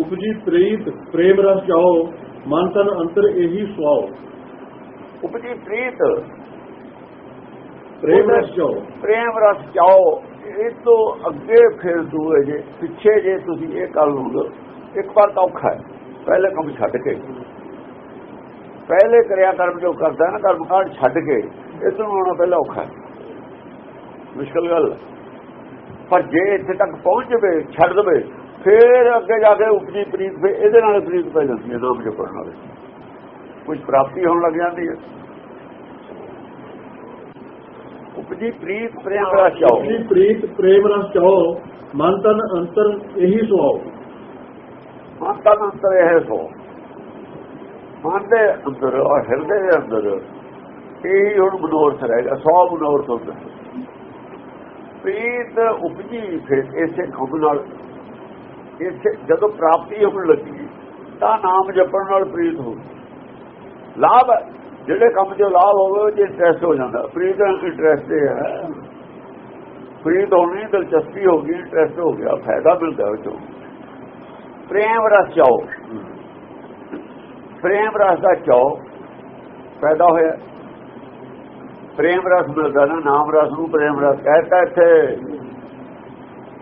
ਉਪਜੀ ਪ੍ਰੀਤ ਪ੍ਰੇਮ ਰਸ ਜਾਓ ਮਨ ਤਨ ਅੰਤਰ ਇਹੀ ਸੁਆਓ। ਉਪਜੀ ਪ੍ਰੀਤ। ਪ੍ਰੇਮ ਰਸ ਜਾਓ ਪ੍ਰੇਮ ਰਸ ਚਾਓ ਇਹ ਤੋਂ ਅੱਗੇ ਫਿਰ ਦੂਏ ਜੇ ਪਿੱਛੇ ਜੇ ਤੁਸੀਂ ਇਹ ਕਰ ਲਓਗੇ ਇੱਕ ਵਾਰ ਤਾਂ ਔਖਾ ਹੈ। ਪਹਿਲੇ ਕੰਮ ਛੱਡ ਕੇ। ਪਹਿਲੇ ਕਰਿਆ ਕਰਮ ਜੋ ਕਰਦਾ ਨਾ ਕਰਮ ਕਾਂਡ ਛੱਡ ਕੇ ਇਸ ਨੂੰ ਆਉਣਾ ਪਹਿਲਾਂ ਔਖਾ ਹੈ। ਮੁਸ਼ਕਲ ਗੱਲ। ਪਰ ਜੇ ਇੱਥੇ ਤੱਕ ਪਹੁੰਚ ਜਵੇ ਛੱਡ ਦਵੇ ਫਿਰ ਅੱਗੇ ਜਾ ਕੇ ਉਪਜੀ ਪ੍ਰੀਤ ਫਿਰ ਇਹਦੇ ਨਾਲ ਪ੍ਰੀਤ ਪੈ ਜਾਂਦੀ ਹੈ ਨਾਮ ਜਪਣ ਨਾਲ ਕੁਝ ਪ੍ਰਾਪਤੀ ਹੋਣ ਲੱਗ ਜਾਂਦੀ ਹੈ। ਉਪਜੀ ਪ੍ਰੀਤ ਪ੍ਰੇਮ ਰਸ ਚਾਓ। ਉਪਜੀ ਪ੍ਰੀਤ ਪ੍ਰੇਮ ਰਸ ਜਾਓ ਮਨ ਤਨ ਅੰਤਰ ਇਹੀ ਸੁਆਓ ਮਨ ਦਾ ਅੰਤਰ ਇਹ ਸੋ ਮਨ ਦੇ ਅੰਦਰ ਔਰ ਹਿਰਦੇ ਦੇ ਅੰਦਰ ਇਹ ਹੁਣ ਮਨੋਰਥ ਰਹੇਗਾ ਸੌ ਮਨੋਰਥ ਹੁੰਦਾ। ਪ੍ਰੀਤ ਉਪਜੀ ਫਿਰ ਇਸੇ ਖੁਦ ਨਾਲ ਇਸੇ ਜਦੋਂ ਪ੍ਰਾਪਤੀ ਹੋਣ ਲੱਗੀ, ਤਾਂ ਨਾਮ ਜਪਣ ਨਾਲ ਪ੍ਰੀਤ ਹੋ ਲਾਭ ਹੈ। ਜਿਹੜੇ ਕੰਮ 'ਚ ਲਾਭ ਹੋਵੇ, ਉਹ ਇੰਟਰਸਟ ਹੋ ਜਾਂਦਾ। ਪ੍ਰੀਤ ਇੰਟਰਸਟ ਇਹ ਹੈ? ਪ੍ਰੀਤ ਹੋਣੀ ਦਿਲਚਸਪੀ ਹੋ ਗਈ ਇੰਟਰਸਟ ਹੋ ਗਿਆ, ਫਾਇਦਾ ਮਿਲਦਾ ਉਹ 'ਚੋਂ। ਪ੍ਰੇਮ ਰਸ ਚਾਓ। ਪ੍ਰੇਮ ਰਸ ਦਾ ਚਾਓ ਪੈਦਾ ਹੋਇਆ। ਪ੍ਰੇਮ ਰਸ ਮਿਲਦਾ ਨਾ, ਨਾਮ ਰਸ ਨੂੰ ਪ੍ਰੇਮ ਰਸ ਕਹਿੰਦਾ ਇੱਥੇ।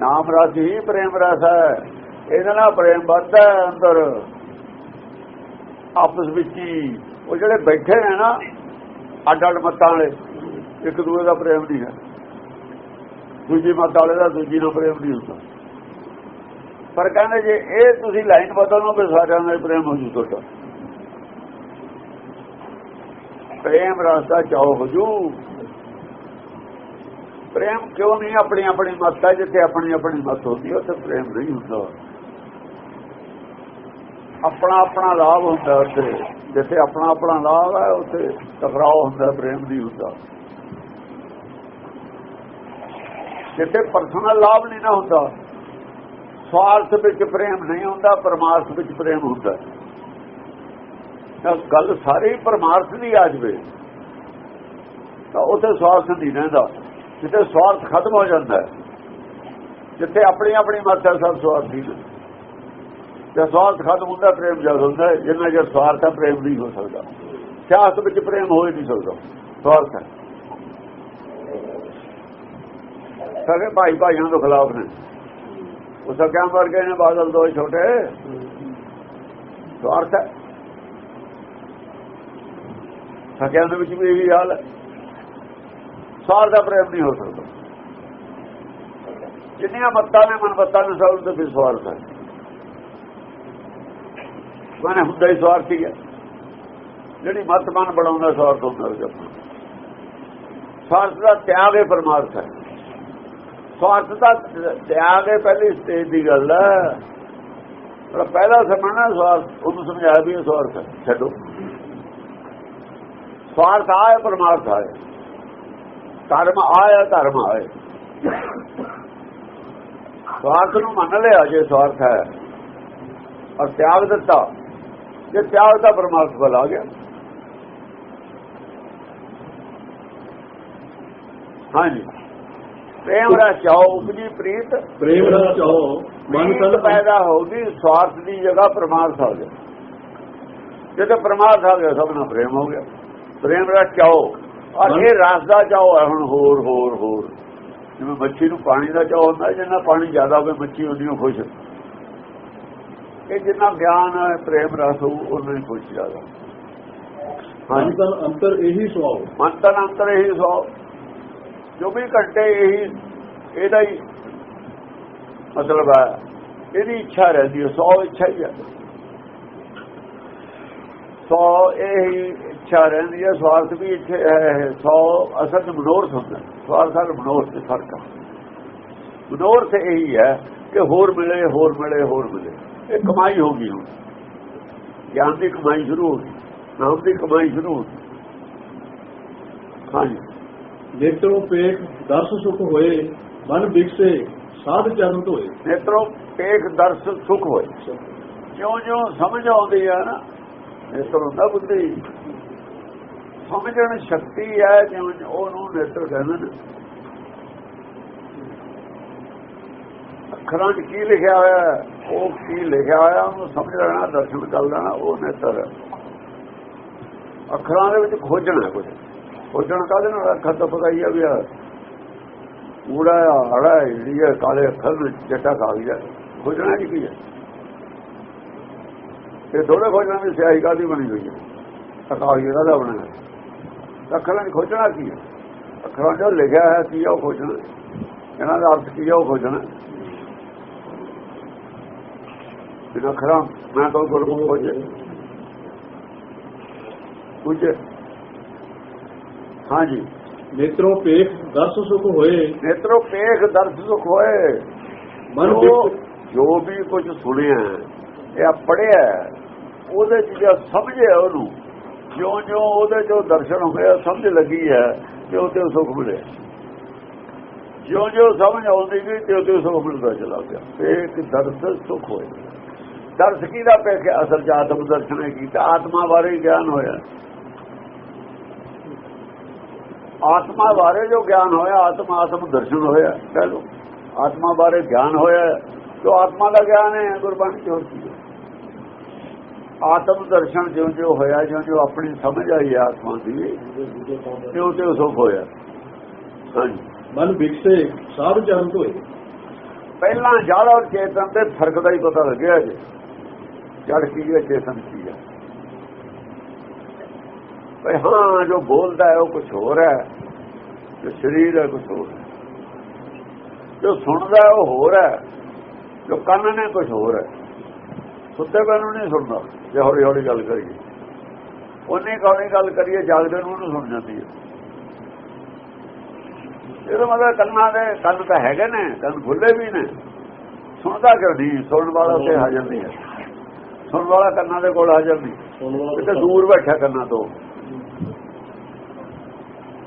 ਨਾਮ ਰਸ ਹੀ ਪ੍ਰੇਮ ਰਸ ਹੈ। ਇਹਦੇ ਨਾਲ ਪ੍ਰੇਮ ਵੱਧਦਾ ਅੰਦਰ। ਆਪਸ ਵਿੱਚ ਹੀ ਉਹ ਜਿਹੜੇ ਬੈਠੇ ਨੇ ਨਾ ਅੱਡ ਅੱਡ ਮੱਤਾਂ ਵਾਲੇ, ਇੱਕ ਦੂਜੇ ਦਾ ਪ੍ਰੇਮ ਨਹੀਂ ਹੈ। ਦੂਜੀ ਮੱਤ ਵਾਲੇ ਦਾ ਦੂਜੀ ਨਾਲ ਪ੍ਰੇਮ ਨਹੀਂ ਹੁੰਦਾ। ਪਰ ਕਹਿੰਦੇ ਜੇ ਇਹ ਤੁਸੀਂ ਲਾਈਨ ਬਦਲੋ ਸਾਰਿਆਂ ਨਾਲ ਪ੍ਰੇਮ ਹੋ ਜੂ ਤੁਹਾਡਾ। ਪ੍ਰੇਮ ਰਸਤਾ ਚਾਹ ਹੋ ਜੂ। ਪ੍ਰੇਮ ਕਿਉਂ ਨਹੀਂ? ਆਪਣੀ ਆਪਣੀ ਮੱਤ ਹੈ, ਜਿੱਥੇ ਆਪਣੀ ਆਪਣੀ ਮੱਤ ਹੁੰਦੀ ਉੱਥੇ ਪ੍ਰੇਮ ਨਹੀਂ ਹੁੰਦਾ। ਆਪਣਾ ਆਪਣਾ ਲਾਭ ਹੁੰਦਾ ਉੱਥੇ। ਜਿੱਥੇ ਆਪਣਾ ਆਪਣਾ ਲਾਭ ਹੈ, ਉੱਥੇ ਟਕਰਾਓ ਹੁੰਦਾ, ਪ੍ਰੇਮ ਨਹੀਂ ਹੁੰਦਾ। ਜਿੱਥੇ ਪਰਸਨਲ ਲਾਭ ਨਹੀਂ ਨਾ ਹੁੰਦਾ, ਸਵਾਰਥ ਵਿੱਚ ਪ੍ਰੇਮ ਨਹੀਂ ਹੁੰਦਾ, ਪਰਮਾਰਥ ਵਿੱਚ ਪ੍ਰੇਮ ਹੁੰਦਾ। ਤਾਂ ਗੱਲ ਸਾਰੀ ਪਰਮਾਰਥ ਦੀ ਆ ਜਵੇ, ਤਾਂ ਉੱਥੇ ਸਵਾਰਥ ਨਹੀਂ ਰਹਿੰਦਾ। ਜਿੱਥੇ ਸਵਾਰਥ ਖਤਮ ਹੋ ਜਾਂਦਾ, ਜਿੱਥੇ ਆਪਣੀ ਆਪਣੀ ਮੱਤ ਸਭ ਸਵਾਰਥੀ ਨੇ ਜੇ ਸਵਾਰਥ ਖਤਮ ਹੁੰਦਾ, ਪ੍ਰੇਮ ਜਦ ਹੁੰਦਾ ਜਿੰਨਾ ਜੇ ਸਵਾਰਥ ਹੈ ਪ੍ਰੇਮ ਨਹੀਂ ਹੋ ਸਕਦਾ। ਸਿਆਸਤ ਵਿੱਚ ਪ੍ਰੇਮ ਹੋ ਹੀ ਨਹੀਂ ਸਕਦਾ। ਸਵਾਰਥ ਹੈ। ਸਾਰੇ ਭਾਈ ਭਾਈਆਂ ਦੇ ਖਿਲਾਫ ਨੇ। ਉਹ ਸਕਿਆਂ ਵਰਗੇ ਨੇ, ਬਾਦਲ ਦੋ ਛੋਟੇ। ਸਵਾਰਥ ਹੈ। ਸਕਿਆਂ ਦੇ ਵਿੱਚ ਵੀ ਇਹੀ ਹਾਲ ਹੈ। ਸਵਾਰਥ ਦਾ ਪ੍ਰੇਮ ਨਹੀਂ ਹੋ ਸਕਦਾ। ਜਿੰਨੀਆਂ ਮੱਤਾਂ ਨੇ, ਮਨਮੱਤਾਂ ਨੇ, ਸਭ ਤੋਂ ਵਿਸਵਾਰਥ ਹੈ। ਮਨ ਹੁੰਦਾ ਹੀ ਸਵਾਰਥੀ ਹੈ ਜਿਹੜੀ ਮਤ ਮਨ ਬਣਾਉਂਦਾ ਸਵਾਰਥ ਹੁੰਦਾ ਜਪ ਸਵਾਰਥ ਦਾ ਤਿਆਗ ਹੈ ਪਰਮਾਰਥ ਹੈ। ਸਵਾਰਥ ਦਾ ਤਿਆਗ ਹੈ ਪਹਿਲੀ ਸਟੇਜ ਦੀ ਗੱਲ ਹੈ। ਪਰ ਪਹਿਲਾ ਸਮਝਣਾ ਸਵਾਰਥ, ਉਹਨੂੰ ਸਮਝਾਇਆ ਵੀ ਇਹ ਸਵਾਰਥ ਹੈ। ਛੱਡੋ। ਸਵਾਰਥ ਆਇਆ, ਪਰਮਾਰਥ ਆਏ ਧਰਮ ਆਇਆ, ਧਰਮ ਆਏ ਸਵਾਰਥ ਨੂੰ ਮੰਨ ਲਿਆ ਜੇ ਸਵਾਰਥ ਹੈ। ਔਰ ਤਿਆਗ ਦਿੱਤਾ। ਜੇ ਤਿਆਗ ਦਾ ਪਰਮਾਰਥ ਬਲ ਆ ਗਿਆ। ਹਾਂਜੀ। ਪ੍ਰੇਮ ਦਾ ਚਾਉ ਉਪਜੀ ਪ੍ਰੀਤ। ਪ੍ਰੇਮ ਰਸ ਜਾਓ ਮਨ ਤਨ ਪੈਦਾ ਹੋਗੀ ਸਵਾਰਥ ਦੀ ਜਗ੍ਹਾ ਪਰਮਾਰਥ ਆ ਗਿਆ। ਜਦੋਂ ਪਰਮਾਰਥ ਆ ਗਿਆ ਸਭ ਨਾਲ ਪ੍ਰੇਮ ਹੋ ਗਿਆ। ਪ੍ਰੇਮ ਦਾ ਚਾਉ ਔਰ ਇਹ ਰਸ ਦਾ ਚਾਉ ਹੈ ਹੁਣ ਹੋਰ ਹੋਰ ਹੋਰ। ਜਿਵੇਂ ਮੱਛੀ ਨੂੰ ਪਾਣੀ ਦਾ ਚਾਉ ਹੁੰਦਾ ਜਿੰਨਾ ਪਾਣੀ ਜ਼ਿਆਦਾ ਹੋਵੇ ਮੱਛੀ ਉਨੀ ਖੁਸ਼। ਇਹ ਜਿੰਨਾ ਗਿਆਨ ਹੈ ਪ੍ਰੇਮ ਰਸ ਹੋਊ ਉਨਾ ਹੀ ਖੁਸ਼ ਹਾਂਜੀ। ਤਨ ਅੰਤਰ ਇਹੀ ਮਨ ਤਨ ਅੰਤਰ ਇਹੀ ਸੋ ਜੋ ਵੀ ਘੰਟੇ ਇਹੀ ਇਹਦਾ ਹੀ ਮਤਲਬ ਹੈ। ਇਹਦੀ ਇੱਛਾ ਰਹਿੰਦੀ ਹੈ ਸੌ ਇੱਛਾ ਹੀ ਹੈ। ਸੌ ਇਹੀ ਇੱਛਾ ਰਹਿੰਦੀ ਹੈ ਸਵਾਰਥ ਵੀ ਇੱਥੇ ਹੈ ਸੌ ਅਸਲ ਮਨੋਰਥ ਹੁੰਦਾ। ਸਵਾਰਥ ਨਾਲ ਮਨੋਰਥ ਦੇ ਫ਼ਰਕ ਹੈ ਮਨੋਰਥ ਇਹੀ ਹੈ ਕਿ ਹੋਰ ਮਿਲੇ ਹੋਰ ਮਿਲੇ ਹੋਰ ਮਿਲੇ। ਇਹ ਕਮਾਈ ਹੋ ਗਈ ਹੁਣ। ਗਿਆਨ ਦੀ ਕਮਾਈ ਸ਼ੁਰੂ ਹੋ ਗਈ ਨਾਮ ਦੀ ਕਮਾਈ ਸ਼ੁਰੂ ਹੋ ਗਈ। ਹਾਂਜੀ। ਨੇਤਰੋਂ ਪੇਖ ਦਰਸ ਸੁਖ ਹੋਏ ਮਨ ਵਿਕਸੇ ਸਾਧ ਚਰਨ ਧੋਏ। ਨੇਤਰੋਂ ਪੇਖ ਦਰਸ ਸੁਖ ਹੋਏ। ਜਿਉਂ ਜਿਉਂ ਸਮਝ ਆਉਂਦੀ ਹੈ ਨਾ ਨੇਤਰ ਹੁੰਦਾ ਬੁੱਧੀ। ਸਮਝਣ ਸ਼ਕਤੀ ਹੈ ਜਿਉਂ ਉਹਨੂੰ ਨੇਤਰ ਕਹਿੰਦੇ ਨੇ। ਅੱਖਰਾਂ 'ਚ ਕੀ ਲਿਖਿਆ ਹੋਇਆ? ਹੈ ਉਹ ਕੀ ਲਿਖਿਆ ਹੋਇਆ, ਉਹਨੂੰ ਸਮਝ ਲੈਣਾ, ਦਰਸ਼ਨ ਕਰ ਲੈਣਾ, ਉਹ ਨੇਤਰ ਅੱਖਰਾਂ ਦੇ ਵਿੱਚ ਖੋਜਣਾ ਕੁਝ ਖੋਜਣ ਕਾਹਦੇ ਨਾਲ? ਅੱਖਰ ਤੋਂ ਪਤਾ ਹੀ ਆ ਵੀ ਆ। ਊੜਾ ਆ, ਹੜਾ ਜਿਹੜੀ ਹੈ ਕਾਲੇ ਅੱਖਰ ਵਿੱਚ ਜੱਟਾ ਕਾਗਜ਼ ਹੈ ਖੋਜਣਾ ਜੀ ਕੀ ਹੈ ਇਹ ਥੋੜਾ ਖੋਜਣਾ ਵੀ ਸਿਆਹੀ ਕਾਦੀ ਬਣੀ ਹੋਈ ਹੈ ਕਾਗਜ਼ ਦਾ ਬਣਾਇਆ ਅੱਖਰਾਂ ਦੀ ਖੋਜਣਾ ਕੀ ਹੈ ਅੱਖਰਾਂ 'ਚ ਜੋ ਲਿਖਿਆ ਹੈ ਕੀ ਆ ਉਹ ਖੋਜਣਾ? ਇਹਨਾਂ ਦਾ ਅਰਥ ਕੀ ਆ ਉਹ ਖੋਜਣਾ? ਬਿਨਾਂ ਅੱਖਰਾਂ ਮੈਂ ਤਾਂ ਗੁਰਮੁਖ ਖੋਜੇ ਕੁਝ ਹਾਂਜੀ। ਨੇਤਰੋਂ ਪੇਖ ਦਰਸ ਸੁਖ ਹੋਏ। ਨੇਤਰੋ ਪੇਖ ਦਰਸ ਸੁਖ ਹੋਏ। ਮਨ ਜੋ ਜੋ ਵੀ ਕੁਝ ਸੁਣਿਆ ਇਹ ਪੜਿਆ ਉਹਦੇ ਚ ਜੇ ਸਮਝਿਆ ਉਹਨੂੰ ਜਿਉਂ ਜਿਉਂ ਉਹਦੇ ਜੋ ਦਰਸ਼ਨ ਹੋਇਆ ਸਮਝ ਲੱਗੀ ਹੈ ਕਿ ਉਹ ਤੇ ਸੁਖ ਮਿਲੇ ਜਿਉਂ ਜਿਉਂ ਸਮਝ ਆਉਂਦੀ ਗਈ ਤੇ ਉਹ ਤੇ ਸੁਖ ਮਿਲਦਾ ਚਲਾ ਗਿਆ। ਪੇਖ ਦਰਸ ਸੁਖ ਹੋਏ। ਦਰਸ ਕੀ ਦਾ ਪੇਖ ਅਸਲ ਚ ਆਤਮ ਦਰਸ਼ਨ ਕੀਤਾ। ਆਤਮਾ ਬਾਰੇ ਗਿਆਨ ਹੋਇਆ। ਆਤਮਾ ਬਾਰੇ ਜੋ ਗਿਆਨ ਹੋਇਆ ਆਤਮ ਆਤਮ ਦਰਸ਼ਨ ਹੋਇਆ ਕਹ ਲੋ ਆਤਮਾ ਬਾਰੇ ਗਿਆਨ ਹੋਇਆ ਜੋ ਆਤਮਾ ਦਾ ਗਿਆਨ ਹੈ ਗੁਰਬਾਣੀ ਚ ਹੋਰ ਕੀ ਹੈ? ਆਤਮ ਦਰਸ਼ਨ ਜਿਉਂ ਜਿਉਂ ਹੋਇਆ ਜਿਉਂ ਜਿਉਂ ਆਪਣੀ ਸਮਝ ਆਈ ਆਤਮਾ ਦੀ ਤਿਉਂ ਤਿਉਂ ਸੁਖ ਹੋਇਆ। ਹਾਂਜੀ। ਮਨ ਬਿਕਸੇ ਸਾਧ ਜਨਤ ਹੋਏ। ਪਹਿਲਾਂ ਔਰ ਚੇਤਨ ਦੇ ਫ਼ਰਕ ਦਾ ਹੀ ਪਤਾ ਲੱਗਿਆ ਜੀ। ਜੜ ਕੀ ਹੈ ਚੇਤਨ ਕੀ ਹੈ ਭਈ ਹਾਂ, ਜੋ ਬੋਲਦਾ ਹੈ, ਉਹ ਕੁਝ ਹੋਰ ਹੈ। ਜੋ ਸਰੀਰ ਹੈ ਕੁਝ ਹੋਰ ਹੈ। ਜੋ ਸੁਣਦਾ ਹੈ, ਉਹ ਹੋਰ ਹੈ। ਜੋ ਕੰਨ ਨੇ ਕੁਝ ਹੋਰ ਹੈ। ਸੁੱਤੇ ਪਏ ਨੂੰ ਨਹੀਂ ਸੁਣਦਾ, ਜੇ ਹੌਲੀ ਹੌਲੀ ਗੱਲ ਕਰੀਏ। ਉਹਨੇ ਕੌਣੀ ਗੱਲ ਕਰੀਏ, ਜਾਗਦੇ ਨੂੰ ਉਹਨੂੰ ਸੁਣ ਜਾਂਦੀ ਹੈ। ਇਹਦਾ ਮਤਲਬ ਕੰਨਾਂ ਦੇ ਕੰਨ ਤਾਂ ਹੈਗੇ ਨੇ, ਕੰਨ ਖੁੱਲੇ ਵੀ ਨੇ। ਸੁਣਦਾ ਕਿਉਂ ਨਹੀਂ? ਸੁਣਨ ਵਾਲਾ ਤੇ ਹਾਜ਼ਰ ਨਹੀਂ ਹੈ। ਸੁਣਨ ਵਾਲਾ ਕੰਨਾਂ ਦੇ ਕੋਲ ਹਾਜ਼ਰ ਨਹੀਂ ਇਹ ਤਾਂ ਦੂਰ ਬੈਠਾ ਕੰਨਾਂ ਤੋਂ।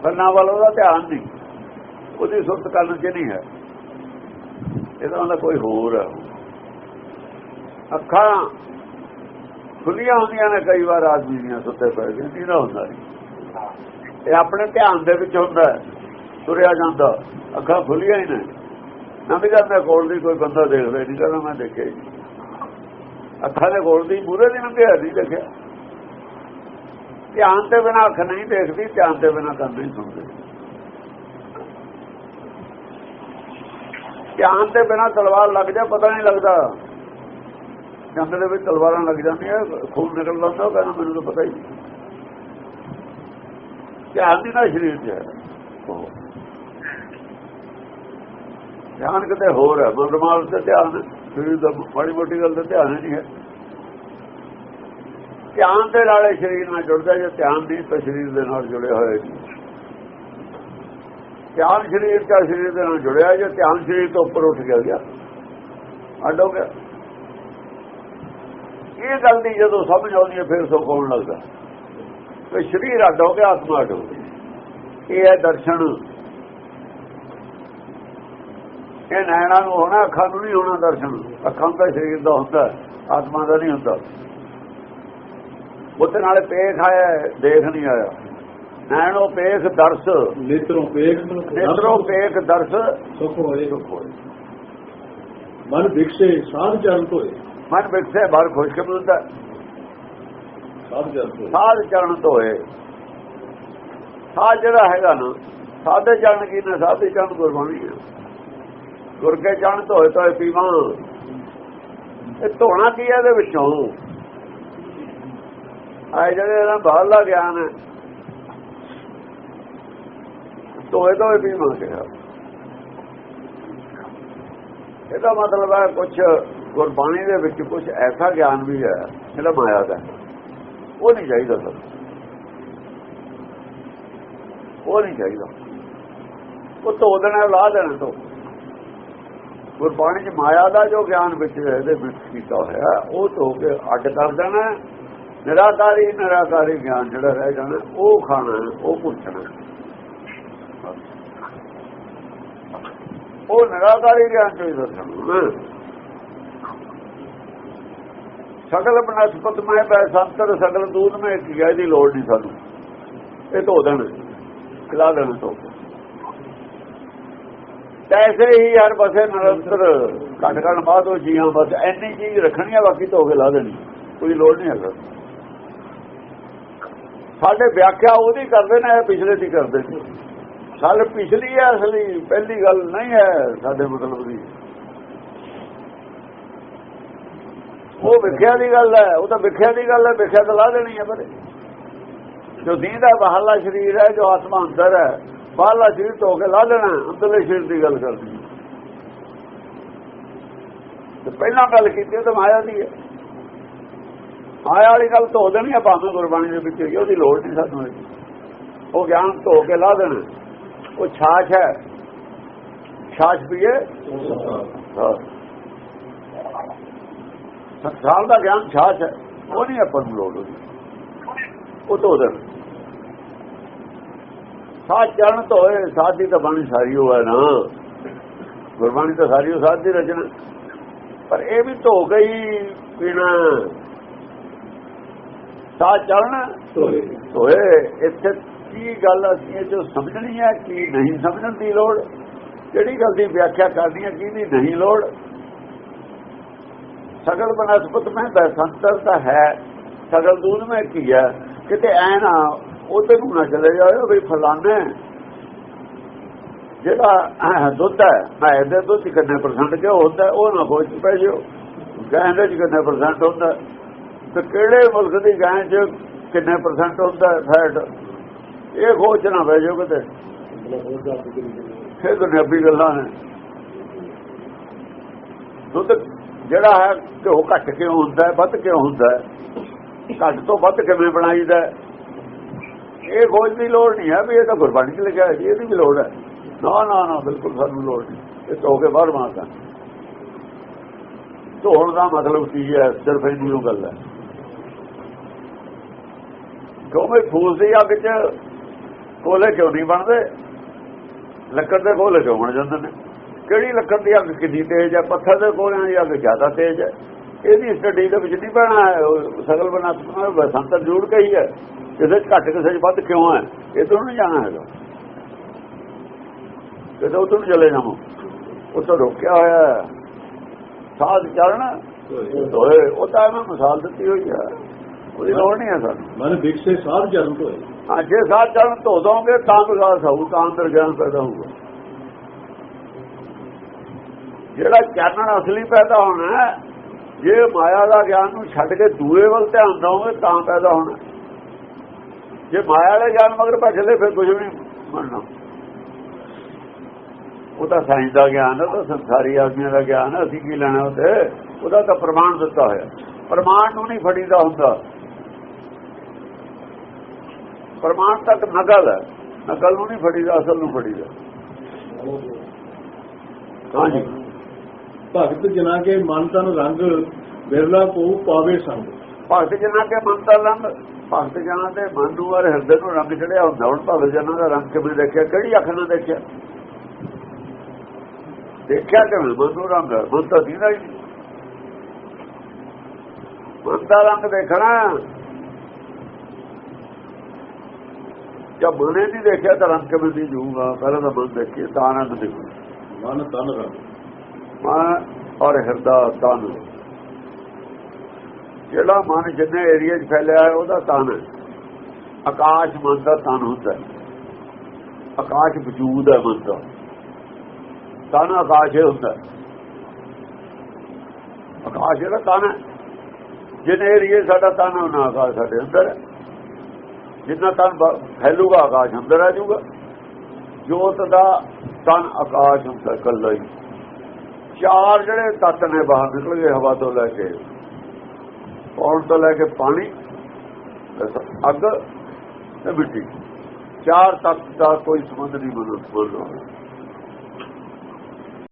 ਕੰਨਾਂ ਵਾਲਾ ਉਹਦਾ ਧਿਆਨ ਨਹੀਂ। ਉਹਦੀ ਸੁਰਤ ਕੰਨ 'ਚ ਨਹੀਂ ਹੈ। ਇਹਦਾ ਮਤਲਬ ਕੋਈ ਹੋਰ ਹੈ ਅੱਖਾਂ ਖੁੱਲੀਆਂ ਹੁੰਦੀਆਂ ਨੇ ਕਈ ਵਾਰ ਆਦਮੀ ਦੀਆਂ ਸੁੱਤੇ ਪਏ ਨਹੀਂ ਨਾ ਹੁੰਦਾ। ਇਹ ਆਪਣੇ ਧਿਆਨ ਦੇ ਵਿੱਚ ਹੁੰਦਾ ਤੁਰਿਆ ਜਾਂਦਾ। ਅੱਖਾਂ ਖੁੱਲੀਆਂ ਹੀ ਨੇ। ਨਾ ਵੀ ਜਾਂਦਾ ਕੋਲ ਦੀ ਕੋਈ ਬੰਦਾ ਦੇਖਦਾ ਨਹੀਂ ਕਹਿੰਦਾ ਮੈਂ ਦੇਖਿਆ। ਅੱਖਾਂ ਦੇ ਕੋਲ ਦੀ ਮੂਰੇ ਦੀ ਨੰਗਿਆ ਨਹੀਂ ਦੇਖਿਆ ਧਿਆਨ ਤੇ ਬਿਨਾ ਅੱਖ ਨਹੀਂ ਦੇਖਦੀ ਧਿਆਨ ਤੇ ਬਿਨਾ ਕੰਨ ਨਹੀਂ ਸੁਣਦੀ। ਧਿਆਨ ਤੇ ਬਿਨਾ ਤਲਵਾਰ ਲੱਗ ਜਾ ਪਤਾ ਨਹੀਂ ਲੱਗਦਾ। ਜੰਗ ਦੇ ਵਿੱਚ ਤਲਵਾਰਾਂ ਲੱਗ ਜਾਂਦੀਆਂ ਖੂਨ ਨਿਕਲ ਜਾਂਦਾ ਉਹ ਕਹਿੰਦਾ ਮੈਨੂੰ ਤਾਂ ਪਤਾ ਹੀ ਧਿਆਨ ਦੀ ਨਾ ਸਰੀਰ 'ਚ ਹੈ। ਧਿਆਨ ਕਿਤੇ ਹੋਰ ਹੈ ਮਨਰਮਾਲ ਤੇ ਧਿਆਨ ਹੈ, ਸਰੀਰ ਦਾ ਮਾੜੀ ਮੋਟੀ ਗੱਲ ਤੇ ਧਿਆਨ ਹੀ ਨਹੀਂ ਹੈ। ਧਿਆਨ ਦੇ ਨਾਲੇ ਸਰੀਰ ਨਾਲ ਜੁੜਦਾ, ਜੇ ਧਿਆਨ ਨਹੀਂ ਤਾਂ ਸਰੀਰ ਦੇ ਨਾਲ ਜੁੜਿਆ ਹੋਇਆ ਜੀ ਧਿਆਨ ਸਰੀਰ ਦਾ ਸਰੀਰ ਦੇ ਨਾਲ ਜੁੜਿਆ, ਜੇ ਧਿਆਨ ਸਰੀਰ ਤੋਂ ਉੱਪਰ ਉੱਠ ਗਿਆ ਅੱਡ ਹੋ ਗਿਆ। ਇਹ ਗੱਲ ਦੀ ਜਦੋਂ ਸਮਝ ਆਉਂਦੀ ਹੈ, ਫਿਰ ਸੁੱਖ ਹੋਣ ਲੱਗਦਾ। ਕਿ ਸਰੀਰ ਅੱਡ ਹੋ ਗਿਆ, ਆਤਮਾ ਅੱਡ ਹੋ ਗਈ। ਇਹ ਹੈ ਦਰਸ਼ਨ। ਇਹ ਨੈਣਾ ਨੂੰ ਹੋਣਾ ਅੱਖਾਂ ਨੂੰ ਨਹੀਂ ਹੋਣਾ ਦਰਸ਼ਨ। ਅੱਖਾਂ ਦਾ ਸਰੀਰ ਦਾ ਹੁੰਦਾ ਆਤਮਾ ਦਾ ਨਹੀਂ ਹੁੰਦਾ। ਉਹਦੇ ਨਾਲ ਪੇਖ ਆਇਆ ਦੇਖ ਨਹੀਂ ਆਇਆ। ਨੈਣੋ ਪੇਖ ਦਰਸ। ਨੇਤਰੋਂ ਪੇਖ ਨੇਤਰੋ ਪੇਖ ਦਰਸ। ਸੁਖ ਹੋਏ। ਮਨ ਬਿਕਸੇ ਸਾਧ ਜਨਤ ਹੋਏ ਮਨ ਵਿਖਸੇ ਬਾਹਰ ਖੁਸ਼ ਕੇ ਮਿਲਦਾ ਹੈ। ਸਾਧ ਜਨਤ ਹੋਏ ਸਾਧ ਚਰਨ ਧੋਏ। ਸਾਧ ਜਿਹੜਾ ਹੈਗਾ ਨਾ ਸਾਧੇ ਚਰਨ ਕੀ ਨੇ? ਸਾਧੇ ਚਰਨ ਗੁਰਬਾਣੀ ਹੈ ਗੁਰ ਕੇ ਚਰਨ ਧੋਏ ਧੋਏ ਪੀਵਾਂ। ਇਹ ਧੋਣਾ ਕੀ ਹੈ ਇਹਦੇ ਵਿੱਚੋਂ? ਆ ਜਿਹੜੇ ਇਹਦਾ ਬਾਹਰਲਾ ਗਿਆਨ ਹੈ। ਧੋਏ ਧੋਏ ਪੀਵਾਂ ਕਿਹਾ। ਇਹਦਾ ਮਤਲਬ ਹੈ ਕੁਝ ਗੁਰਬਾਣੀ ਦੇ ਵਿੱਚ ਕੁਝ ਐਸਾ ਗਿਆਨ ਵੀ ਹੈ, ਜਿਹੜਾ ਮਾਇਆ ਦਾ ਉਹ ਨਹੀਂ ਚਾਹੀਦਾ ਸਰ। ਉਹ ਨਹੀਂ ਚਾਹੀਦਾ। ਉਹ ਧੋ ਦੇਣਾ, ਲਾ ਦੇਣਾ ਤੋਂ ਗੁਰਬਾਣੀ ਚ ਮਾਇਆ ਦਾ ਜੋ ਗਿਆਨ ਵਿੱਚ ਇਹਦੇ ਵਿੱਚ ਕੀਤਾ ਹੋਇਆ, ਉਹ ਧੋ ਕੇ ਅੱਡ ਕਰ ਦੇਣਾ, ਨਿਰਾਕਾਰੀ ਨਿਰਾਕਾਰੀ ਗਿਆਨ ਜਿਹੜਾ ਰਹਿ ਜਾਣਾ, ਉਹ ਖਾਣਾ, ਉਹ ਪੁੱਛਣਾ। ਉਹ ਨਿਰਾਕਾਰੀ ਗਿਆਨ ਚੋਂ ਹੀ ਦਰਸ਼ਨ ਸਕਲ ਬਨਸਪਤ ਮੈਂ ਬੈ ਸੰਤਰ ਸਕਲ ਦੂਤ ਮੈਂ ਇੱਕ ਦੀ ਲੋੜ ਨਹੀਂ ਸਾਨੂੰ। ਇਹ ਧੋ ਦੇਣ, ਖਿਲਾ ਦੇਣ ਤੋਂ ਐਸੇ ਹੀ ਹਰ ਬਸੇ ਨਿਰੰਤਰ ਘੱਟ ਘੱਟ ਬਾਅਦ ਉਹ ਜੀਆਂ ਬਸ ਐਨੀ ਚੀਜ਼ ਰੱਖਣੀ ਆ, ਬਾਕੀ ਧੋ ਕੇ ਲਾ ਦੇਣੀ। ਕੋਈ ਲੋੜ ਨਹੀਂ ਹੈ ਸਾਡੇ ਵਿਆਖਿਆ ਉਹਦੀ ਕਰਦੇ ਨੇ ਪਿਛਲੇ ਦੀ ਕਰਦੇ ਨੇ। ਸਾਡੇ ਪਿਛਲੀ ਹੈ, ਅਸਲੀ, ਪਹਿਲੀ ਗੱਲ ਨਹੀਂ ਹੈ ਸਾਡੇ ਮਤਲਬ ਦੀ। ਉਹ ਵਿਖਿਆ ਦੀ ਗੱਲ ਹੈ, ਉਹ ਤਾਂ ਵਿਖਿਆ ਦੀ ਗੱਲ ਹੈ, ਵਿਖਿਆ ਤਾਂ ਲਾ ਦੇਣੀ ਹੈ, ਪਰ ਜੋ ਦੀਂਦਾ ਬਹਾਲਾ ਸਰੀਰ ਹੈ, ਜੋ ਆਤਮਾ ਅੰਦਰ ਹੈ ਬਾਹਲਾ ਸਰੀਰ ਧੋ ਕੇ ਲਾ ਦੇਣਾ ਅੰਦਰਲੇ ਸਰੀਰ ਦੀ ਗੱਲ ਕਰਦੀ ਤੇ ਪਹਿਲਾਂ ਗੱਲ ਕੀਤੀ, ਉਹ ਤਾਂ ਮਾਇਆ ਦੀ ਹੈ। ਮਾਇਆ ਵਾਲੀ ਗੱਲ ਧੋ ਦੇਣੀ ਹੈ ਭਾਵੇਂ ਗੁਰਬਾਣੀ ਦੇ ਵਿੱਚ ਹੀ ਉਹਦੀ ਲੋੜ ਨਹੀਂ ਸਾਨੂੰ ਉਹ ਗਿਆਨ ਧੋ ਕੇ ਲਾ ਦੇਣਾ। ਉਹ ਛਾਛ ਹੈ। ਛਾਛ ਪੀਏ। ਸੰਸਾਰ ਦਾ ਗਿਆਨ ਛਾਛ ਹੈ। ਉਹ ਨਹੀਂ ਆਪਾਂ ਨੂੰ ਲੋੜ ਉਹਦੀ। ਉਹ ਧੋ ਦੇਣਾ। ਸਾਧ ਚਰਨ ਧੋਏ ਸਾਧੀ ਤਾਂ ਬਾਣੀ ਸਾਰੀ ਹੋਇਆ ਨਾ। ਗੁਰਬਾਣੀ ਤਾਂ ਸਾਰੀ ਉਹ ਸਾਧ ਦੀ ਰਚਨਾ। ਪਰ ਇਹ ਵੀ ਧੋ ਗਈ ਪੀਣਾ। ਸਾਧ ਚਰਨ ਧੋਏ। ਹੋਏ ਇੱਥੇ ਕੀ ਗੱਲ ਅਸੀਂ ਇਹ ਜੋ ਸਮਝਣੀ ਹੈ ਕੀ ਨਹੀਂ ਸਮਝਣ ਦੀ ਲੋੜ? ਕਿਹੜੀ ਗੱਲ ਦੀ ਵਿਆਖਿਆ ਕਰਨੀ ਹੈ ਕਿਹਦੀ ਨਹੀਂ ਲੋੜ? ਸਗਲ ਬਨਸਪਤ ਮੈਂ ਬੈਸੰਤਰ ਤਾਂ ਹੈ। ਸਗਲ ਦੂਧ ਮੈਂ ਕੀ ਹੈ। ਕਿਤੇ ਐ ਨਾ ਉਹਦੇ ਨੂੰ ਨਾ ਚਲੇ ਜਾਇਓ ਵੀ ਫਲਾਣੇ। ਜਿਹੜਾ ਦੁੱਧ ਹੈ, ਮੈਂ ਇਹਦੇ ਦੁੱਧ 'ਚ ਕਿੰਨੇ ਪਰਸੈਂਟ ਕਿਉਂ ਹੁੰਦਾ ਉਹ ਨਾ ਖੋਜ ਪੈ ਜਿਓ। ਗਾਂ ਦੇ 'ਚ ਕਿੰਨੇ ਪਰਸੈਂਟ ਹੁੰਦਾ ਤੇ ਕਿਹੜੇ ਮੁਲਕ ਦੀ ਗਾਂ 'ਚ ਕਿੰਨੇ ਪਰਸੈਂਟ ਹੁੰਦਾ ਫੈਟ ਇਹ ਖੋਜ ਨਾ ਪੈ ਜਿਓ ਕਿਤੇ। ਇਹ ਦੁਨਿਆਵੀ ਗੱਲਾਂ ਨੇ। ਦੁੱਧ ਜਿਹੜਾ ਹੈ ਕਿ ਉਹ ਘੱਟ ਕਿਉਂ ਹੁੰਦਾ ਵੱਧ ਕਿਉਂ ਹੁੰਦਾ ਘੱਟ ਤੋਂ ਵੱਧ ਕਿਵੇਂ ਬਣਾਈਦਾ ਹੈ? ਇਹ ਖੋਜ ਦੀ ਲੋੜ ਨਹੀਂ ਹੈ ਵੀ ਇਹ ਤਾਂ ਗੁਰਬਾਣੀ 'ਚ ਲਿਖਿਆ ਹੈ ਜੀ, ਇਹਦੀ ਵੀ ਲੋੜ ਹੈ। ਨਾ ਨਾ ਨਾ ਬਿਲਕੁਲ ਸਾਨੂੰ ਲੋੜ ਨਹੀਂ। ਇਹ ਧੋ ਕੇ ਬਾਹਰ ਮਾਰਦਾ ਧੋਣ ਦਾ ਮਤਲਬ ਕੀ ਹੈ? ਸਿਰਫ ਇੰਨੀ ਨੂੰ ਗੱਲ ਹੈ। ਕਿਉਂਕਿ ਫੂਸ ਦੀ ਅੱਗ 'ਚ ਕੋਲੇ ਕਿਉਂ ਨਹੀਂ ਬਣਦੇ? ਲੱਕੜ ਦੇ ਕੋਲੇ ਕਿਉਂ ਬਣ ਜਾਂਦੇ ਨੇ? ਕਿਹੜੀ ਲੱਕੜ ਦੀ ਅੱਗ ਕਿੰਨੀ ਤੇਜ਼ ਹੈ? ਪੱਥਰ ਦੇ ਕੋਲਿਆਂ ਦੀ ਅੱਗ ਜ਼ਿਆਦਾ ਤੇਜ਼ ਹੈ। ਇਹਦੀ ਸਟੱਡੀ ਦੇ ਵਿੱਚ ਨਹੀਂ ਪੈਣਾ ਉਹ ਸਗਲ ਬਨਾਤਮਾ ਬਸੰਤਰ ਜੋੜ ਗਈ ਹੈ ਕਿਸੇ ਘੱਟ ਕਿਸੇ ਵੱਧ ਕਿਉਂ ਹੈ? ਇਹ ਤੋਂ ਨਹੀਂ ਜਾਣਾ ਹੈਗਾ। ਕਿਤੇ ਉਧਰ ਨੂੰ ਚਲੇ ਜਾਵਾਂ ਉੱਥੇ ਰੋਕਿਆ ਹੋਇਆ ਸਾਧ ਚੜਨ ਹੋਏ ਉਹ ਤਾਂ ਇਹਨਾਂ ਮਿਸਾਲ ਦਿੱਤੀ ਹੋਈ ਹੈ। ਉਹਦੀ ਲੋੜ ਨਹੀਂ ਹੈ ਸਾਨੂੰ। ਮਨ ਵਿਕਸੇ ਸਾਧ ਚਰਨ ਧੋਏ। ਹਾਂ ਜੇ ਸਾਧ ਚੜਨ ਧੋ ਦੋਗੇ ਤਾਂ ਵਿਕਾਸ ਹੋਊ ਤਾਂ ਅੰਦਰ ਗਿਆਨ ਪੈਦਾ ਹੋਊਗਾ। ਜਿਹੜਾ ਚਾਨਣ ਅਸਲੀ ਪੈਦਾ ਹੋਣਾ ਜੇ ਮਾਇਆ ਦਾ ਗਿਆਨ ਨੂੰ ਛੱਡ ਕੇ ਦੂਏ ਵੱਲ ਧਿਆਨ ਦਓਗੇ ਤਾਂ ਪੈਦਾ ਹੋਣਾ। ਜੇ ਮਾਇਆ ਵਾਲੇ ਗਿਆਨ ਮਗਰ ਭੱਜਲੇ ਫਿਰ ਕੁਝ ਵੀ ਨਹੀਂ ਉਹ ਤਾਂ ਸਾਇੰਸ ਦਾ ਗਿਆਨ ਹੈ ਤਾਂ ਸੰਸਾਰੀ ਆਦਮੀਆਂ ਦਾ ਗਿਆਨ ਹੈ, ਅਸੀਂ ਕੀ ਲੈਣਾ ਉਹਦੇ ਉਹਦਾ ਤਾਂ ਪ੍ਰਮਾਣ ਦਿੱਤਾ ਹੋਇਆ। ਪ੍ਰਮਾਣ ਨੂੰ ਨਹੀਂ ਫੜੀਦਾ ਹੁੰਦਾ। ਪ੍ਰਮਾਣ ਤੱਕ ਨਕਲ ਹੈ। ਨਕਲ ਨੂੰ ਨਹੀਂ ਫੜੀਦਾ, ਅਸਲ ਨੂੰ ਫੜੀਦਾ। ਹਾਂਜੀ। ਭਗਤ ਜਨਾ ਕੇ ਮਨ ਤਨ ਰੰਗ ਬਿਰਲਾ ਕੋ ਪਾਵੇ ਸੰਗ। ਭਗਤ ਜਨਾਂ ਕੇ ਮਨ ਦਾ ਰੰਗ ਭਗਤ ਜਨਾਂ ਦੇ ਮਨ ਨੂੰ ਔਰ ਹਿਰਦੇ ਨੂੰ ਰੰਗ ਚੜਿਆ ਹੁੰਦਾ। ਹੁਣ ਭਗਤ ਜਨਾਂ ਦਾ ਰੰਗ ਕਿਵੇਂ ਦੇਖਿਆ? ਕਿਹੜੀ ਅੱਖ ਨਾਲ ਦੇਖਿਆ? ਦੇਖਿਆ ਕਿਵੇਂ? ਮਨ ਨੂੰ ਰੰਗ ਮਨ ਤਾਂ ਦੀਦਾ ਹੀ ਨਹੀਂ। ਮਨ ਦਾ ਰੰਗ ਦੇਖਣਾ। ਜਦ ਮਨੇ ਨਹੀਂ ਦੇਖਿਆ ਤਾਂ ਰੰਗ ਕਿਵੇਂ ਦੀ ਜੂਗਾ? ਪਹਿਲਾਂ ਤਾਂ ਮਨ ਦੇਖੀਏ ਤਾਂ ਰੰਗ ਦੇਖੂ। ਮਨ ਤਨ ਰੰਗ। ਮਨ ਔਰ ਹਿਰਦਾ ਤਨ ਜਿਹੜਾ ਮਨ ਜਿੰਨੇ ਏਰੀਆ 'ਚ ਫੈਲਿਆ ਹੈ ਉਹਦਾ ਤਨ ਹੈ। ਆਕਾਸ਼ ਮਨ ਦਾ ਤਨ ਹੁੰਦਾ ਆਕਾਸ਼ ਵਜੂਦ ਹੈ ਮਨ ਦਾ। ਤਨ ਆਕਾਸ਼ ਹੁੰਦਾ ਆਕਾਸ਼ ਜਿਹੜਾ ਤਨ ਹੈ। ਜਿੰਨੇ ਏਰੀਏ ਸਾਡਾ ਤਨ ਹੈ, ਉਹਨਾਂ ਆਕਾਸ਼ ਸਾਡੇ ਅੰਦਰ ਹੈ। ਜਿੰਨਾ ਤਨ ਫੈਲੂਗਾ, ਆਕਾਸ਼ ਅੰਦਰ ਆ ਜਾਊਗਾ। ਜੋਤ ਦਾ ਤਨ ਆਕਾਸ਼ ਹੁੰਦਾ ਕੱਲਾ ਹੀ। ਚਾਰ ਜਿਹੜੇ ਤੱਤ ਨੇ ਬਾਹਰ ਨਿਕਲ ਗਏ ਹਵਾ ਤੋਂ ਲੈ ਕੇ, ਪੌਣ ਤੋਂ ਲੈ ਕੇ ਪਾਣੀ ਅੱਗ ਤੇ ਮਿੱਟੀ। ਚਾਰ ਤੱਤ ਦਾ ਕੋਈ ਸੰਬੰਧ ਨਹੀਂ ਬਣ ਬੋਲੋ